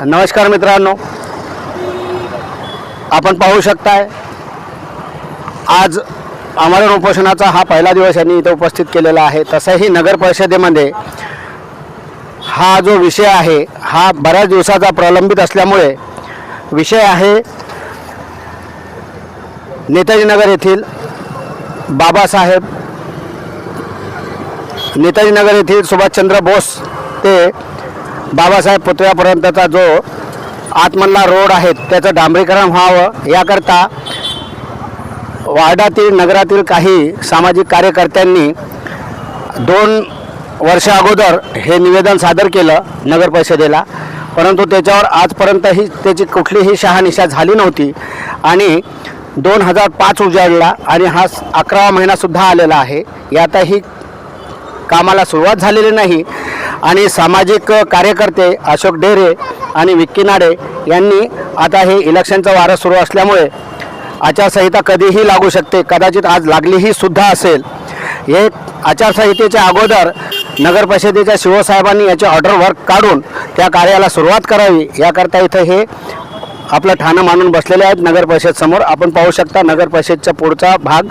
नमस्कार मित्रांनो. आपण पाहू शकताय आज आम्हाला उपोषणाचा हा पहिला दिवस यांनी इथं उपस्थित केलेला आहे. तसंही नगर परिषदेमध्ये हा जो विषय आहे हा बऱ्याच दिवसाचा प्रलंबित असल्यामुळे विषय आहे नेताजीनगर येथील बाबासाहेब नेताजीनगर येथील सुभाषचंद्र बोस ते बाबासाहेब पुतळ्यापर्यंतचा जो आतमधला रोड आहे त्याचं डांबरीकरण व्हावं याकरता वार्डातील नगरातील काही सामाजिक कार्यकर्त्यांनी दोन वर्षा अगोदर हे निवेदन सादर केलं नगर परिषदेला. परंतु त्याच्यावर आजपर्यंतही त्याची कुठलीही शहानिशा झाली नव्हती. आणि दोन हजार पाच उजाडला आणि हा अकरावा महिनासुद्धा आलेला आहे. यातही कामाला सुरुवात झालेली नाही. आणि सामाजिक कार्यकर्ते अशोक डेरे आणि विक्की नाडे यांनी आता हे इलेक्शनचं वारं सुरू असल्यामुळे आचारसंहिता कधीही लागू शकते कदाचित आज लागलीही सुद्धा असेल. हे आचारसंहितेच्या अगोदर नगर परिषदेच्या शिवसाहेबांनी याचे ऑर्डर वर्क काढून त्या कार्याला सुरुवात करावी याकरता इथं हे आपलं ठाणं मानून बसलेले आहेत नगर परिषदसमोर आपण पाहू शकता नगर परिषदचा पुढचा भाग.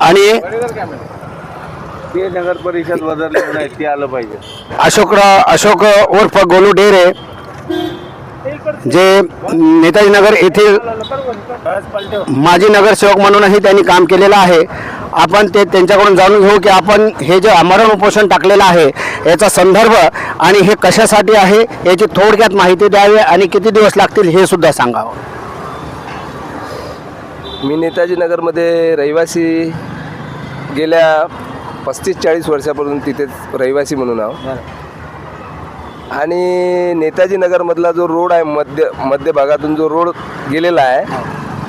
आणि ते नगर परिषद बदललेलं नाही ते आलं पाहिजे. अशोकराव अशोक उर्फ गोलू डेरे जे नेताजी नगर येथील माजी नगरसेवक म्हणूनही त्यांनी काम केलेलं आहे. आपण ते त्यांच्याकडून जाणून घेऊ की आपण हे जे आमरण उपोषण टाकलेलं आहे याचा संदर्भ आणि हे कशासाठी आहे याची थोडक्यात माहिती द्यावी आणि किती दिवस लागतील हे सुद्धा सांगावं. मी नेताजी नगरमध्ये रहिवासी गेल्या पस्तीस चाळीस वर्षापासून तिथेच रहिवासी म्हणून आहो. आणि नेताजी नगरमधला जो रोड आहे मध्य मध्य भागातून जो रोड गेलेला आहे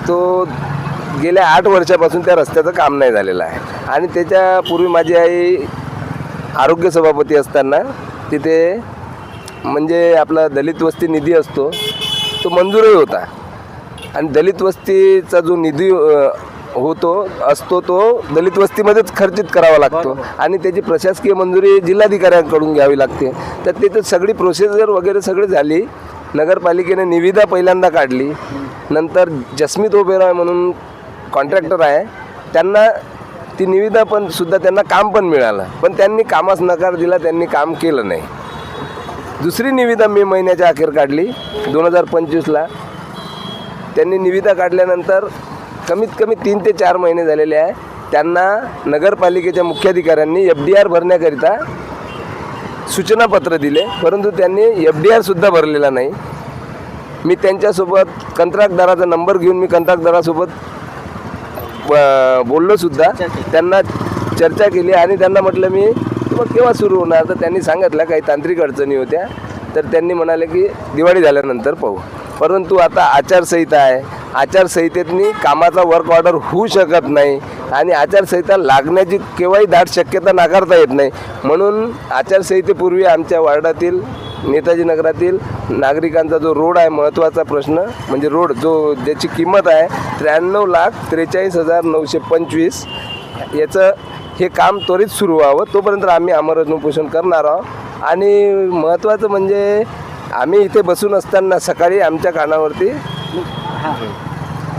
तो गेल्या आठ वर्षापासून त्या रस्त्याचं काम नाही झालेलं आहे. आणि त्याच्यापूर्वी माझी आई आरोग्य सभापती असताना तिथे म्हणजे आपला दलित वस्ती निधी असतो तो मंजूरही होता. आणि दलित वस्तीचा जो निधी होतो असतो तो दलित वस्तीमध्येच खर्चित करावा लागतो. आणि त्याची प्रशासकीय मंजुरी जिल्हाधिकाऱ्यांकडून घ्यावी लागते. तर तिथं सगळी प्रोसिजर वगैरे सगळी झाली. नगरपालिकेने निविदा पहिल्यांदा काढली. नंतर जस्मित ओबेरॉय म्हणून कॉन्ट्रॅक्टर आहे. त्यांना ती निविदा पण सुद्धा त्यांना काम पण मिळालं. पण त्यांनी कामास नकार दिला त्यांनी काम केलं नाही. दुसरी निविदा मे महिन्याच्या अखेर काढली दोन हजार पंचवीसला. त्यांनी निविदा काढल्यानंतर कमीत कमी तीन ते चार महिने झालेले आहे. त्यांना नगरपालिकेच्या मुख्याधिकाऱ्यांनी एफ डी आर भरण्याकरिता सूचनापत्र दिले. परंतु त्यांनी एफ डी आरसुद्धा भरलेला नाही. मी त्यांच्यासोबत कंत्राटदाराचा नंबर घेऊन मी कंत्राटदारासोबत बोललोसुद्धा त्यांना चर्चा केली आणि त्यांना म्हटलं मी मग केव्हा सुरू होणार? तर त्यांनी सांगितलं काही तांत्रिक अडचणी होत्या. तर त्यांनी म्हणाले की दिवाळी झाल्यानंतर पाहू. परंतु आता आचारसंहिता आहे. आचारसंहितेतनी कामाचा वर्क ऑर्डर होऊ शकत नाही आणि आचारसंहिता लागण्याची केव्हाही दाट शक्यता नाकारता येत नाही. म्हणून आचारसंहितेपूर्वी आमच्या वार्डातील नेताजी नगरातील नागरिकांचा जो रोड आहे महत्त्वाचा प्रश्न म्हणजे रोड जो ज्याची किंमत आहे त्र्याण्णव लाख त्रेचाळीस हजार नऊशे पंचवीस याचं हे काम त्वरित सुरू व्हावं. तोपर्यंत आम्ही आमरण उपोषण करणार आहोत. आणि महत्त्वाचं म्हणजे आम्ही इथे बसून असताना सकाळी आमच्या कानावरती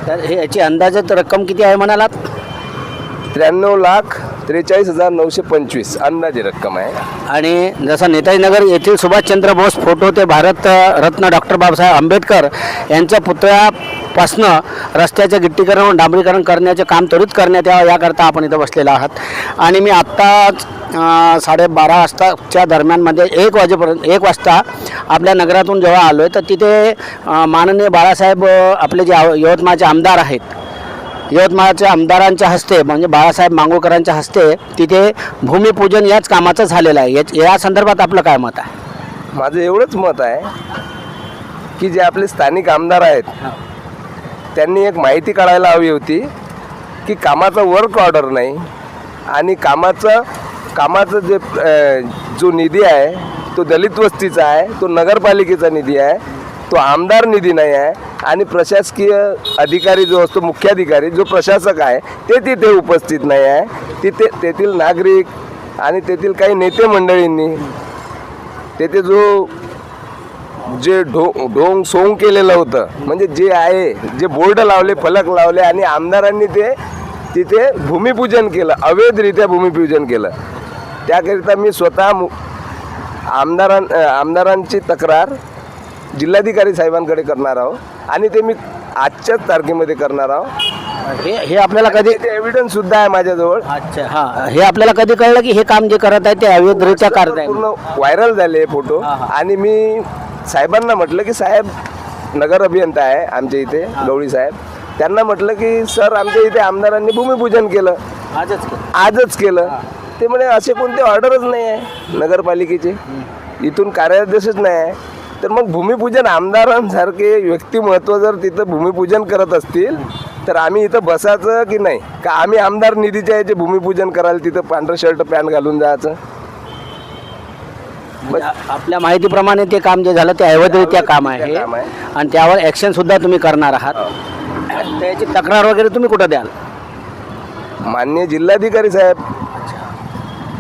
तर हे याची अंदाजित रक्कम किती आहे म्हणालात? त्र्याण्णव लाख त्रेचाळीस हजार नऊशे पंचवीस अंदाजे रक्कम आहे. आणि जसं नेताजी नगर येथील सुभाषचंद्र बोस फोटो ते भारत रत्न डॉक्टर बाबासाहेब आंबेडकर यांच्या पुतळ्यापासनं रस्त्याचं गिट्टीकरण व डांबरीकरण करण्याचे काम त्वरित करण्यात यावं याकरता आपण इथं बसलेलो आहात. आणि मी आत्ताच साडेबारा वाजताच्या दरम्यानमध्ये एक वाजेपर्यंत एक वाजता आपल्या नगरातून जेव्हा आलो आहे तर तिथे माननीय बाळासाहेब आपले जे यवतमाळचे आमदार आहेत यवतमाळच्या आमदारांच्या हस्ते म्हणजे बाळासाहेब मांगोळकरांच्या हस्ते तिथे भूमिपूजन याच कामाचं झालेलं आहे. याच- या संदर्भात आपलं काय मत आहे? माझं एवढंच मत आहे की जे आपले स्थानिक आमदार आहेत त्यांनी एक माहिती काढायला हवी होती की कामाचा वर्क ऑर्डर नाही आणि कामाचं कामाचं जे जो निधी आहे तो दलित वस्तीचा आहे तो नगरपालिकेचा निधी आहे तो आमदार निधी नाही आहे आणि प्रशासकीय अधिकारी जो असतो मुख्याधिकारी जो प्रशासक आहे ते तिथे उपस्थित नाही आहे. तिथे तेथील नागरिक आणि तेथील काही नेते मंडळींनी तेथे जो जे ढो ढोंग सोंग केलेलं होतं. म्हणजे जे आहे जे बोर्ड लावले फलक लावले आणि आमदारांनी ते तिथे भूमिपूजन केलं अवैधरित्या भूमिपूजन केलं. त्याकरिता मी स्वतः आमदारां आमदारांची तक्रार जिल्हाधिकारी साहेबांकडे करणार आहोत आणि ते मी आजच्याच तारखेमध्ये करणार आहोत हे हे आपल्याला कधी ते एव्हिडन्स सुद्धा आहे माझ्याजवळ. अच्छा हा. हे आपल्याला कधी कळलं की हे काम जे करत आहे ते अवैधरित्या करत आहे पूर्ण व्हायरल झाले फोटो. आणि मी साहेबांना म्हटलं की साहेब नगर अभियंता आहे आमच्या इथे गवळी साहेब. त्यांना म्हटलं की सर आमच्या इथे आमदारांनी भूमिपूजन केलं. आजच केलं. आजच केलं. ते म्हणे असे कोणते ऑर्डरच नाही आहे नगरपालिकेचे. इथून कार्यादेशच नाही आहे. तर मग भूमिपूजन आमदारांसारखे व्यक्तिमत्व जर तिथं भूमिपूजन करत असतील तर आम्ही इथं बसायचं की नाही? का आम्ही आमदार निधीच्या याचे भूमिपूजन करायला तिथं पांढरं शर्ट पॅन्ट घालून जायचं? म्हणजे आ- आपल्या माहितीप्रमाणे ते काम जे झालं ते अवैधरित्या काम आहे. काम आहे. आणि त्यावर ॲक्शन सुद्धा तुम्ही करणार आहात. त्याची तक्रार वगैरे तुम्ही कुठं द्याल? मान्य जिल्हाधिकारी साहेब.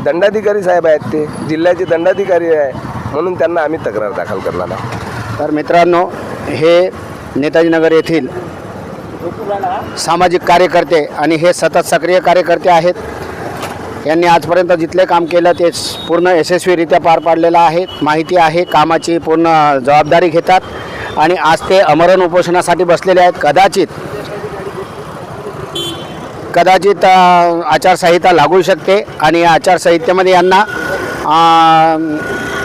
दंडाधिकारी साहेब आहेत ते. जिल्ह्याचे दंडाधिकारी आहे. म्हणून त्यांना आम्ही तक्रार दाखल करणार आहोत. तर मित्रांनो हे नेताजी नगर येथील सामाजिक कार्यकर्ते आणि हे सतत सक्रिय कार्यकर्ते आहेत. यांनी आजपर्यंत जिथले काम केलं ते पूर्ण यशस्वीरित्या पार पाडलेलं आहे. माहिती आहे कामाची पूर्ण जबाबदारी घेतात आणि आज ते अमरण उपोषणासाठी बसलेले आहेत. कदाचित कदाचित आचारसंहिता लागू शकते आणि आचारसंहितेमध्ये यांना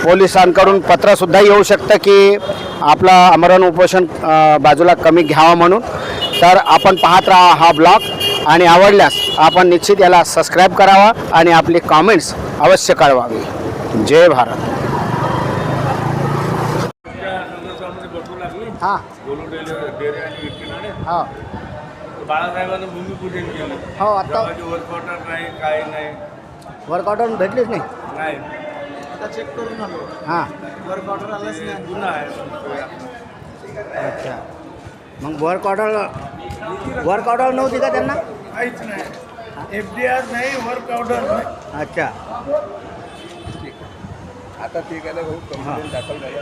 पोलिसांकडून पत्रसुद्धा येऊ शकतं की आपलं अमरण उपोषण बाजूला कमी घ्यावं म्हणून. तर आपण पाहत राहा हा ब्लॉग आणि आवडल्यास आपण निश्चित याला सबस्क्राईब करावा आणि आपले कॉमेंट्स अवश्य कळवावी. जय भारत. हां. हां. बाळासाहेबांना भूमिपूजन केलं. हो आता गावाचे वर्कआउटर नाही काय नाही. वर्कआउट भेटलीच नाही? नाही. आता चेक करून आलो. हां. वर्कआउटर आलाच नाही. गुन्हा आहे. अच्छा. मग वर्क ऑर्डर वर्क ऑर्डर नव्हती का त्यांना? काहीच नाही. एफ डी आर नाही वर्क ऑर्डर नाही. अच्छा. आता ठीक आहे ना भाऊ कंप्लेंट दाखल झालं.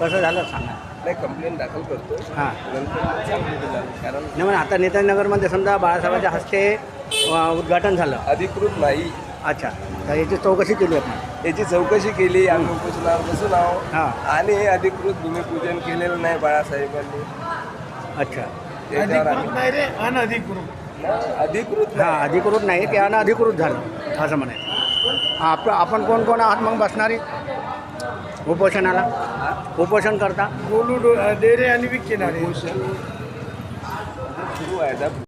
कसं झालं सांगा. नाही कंप्लेंट दाखल करतो हां. नंतर चांगलं झालं. कारण नाही म्हणजे आता नेताजीनगरमध्ये समजा बाळासाहेबांच्या हस्ते अ, उद्घाटन झालं. अधिकृत नाही. अच्छा. तर याची चौकशी केली आपण. याची चौकशी केली आम्ही उपोषणावर बसून आहोत हां. आणि अधिकृत भूमिपूजन केलेलं नाही बाळासाहेबांनी. अच्छा. त्याच्यावर आम्ही नाही रे अनधिकृत. अधिकृत हां अधिकृत नाही ते अनधिकृत झालं असं म्हणायचं. आप आपण कोण कोण आहात मग बसणारे? उपोषणाला? उपोषण करता? गोलू डेरे आणि विकणारे सुरू आहे आता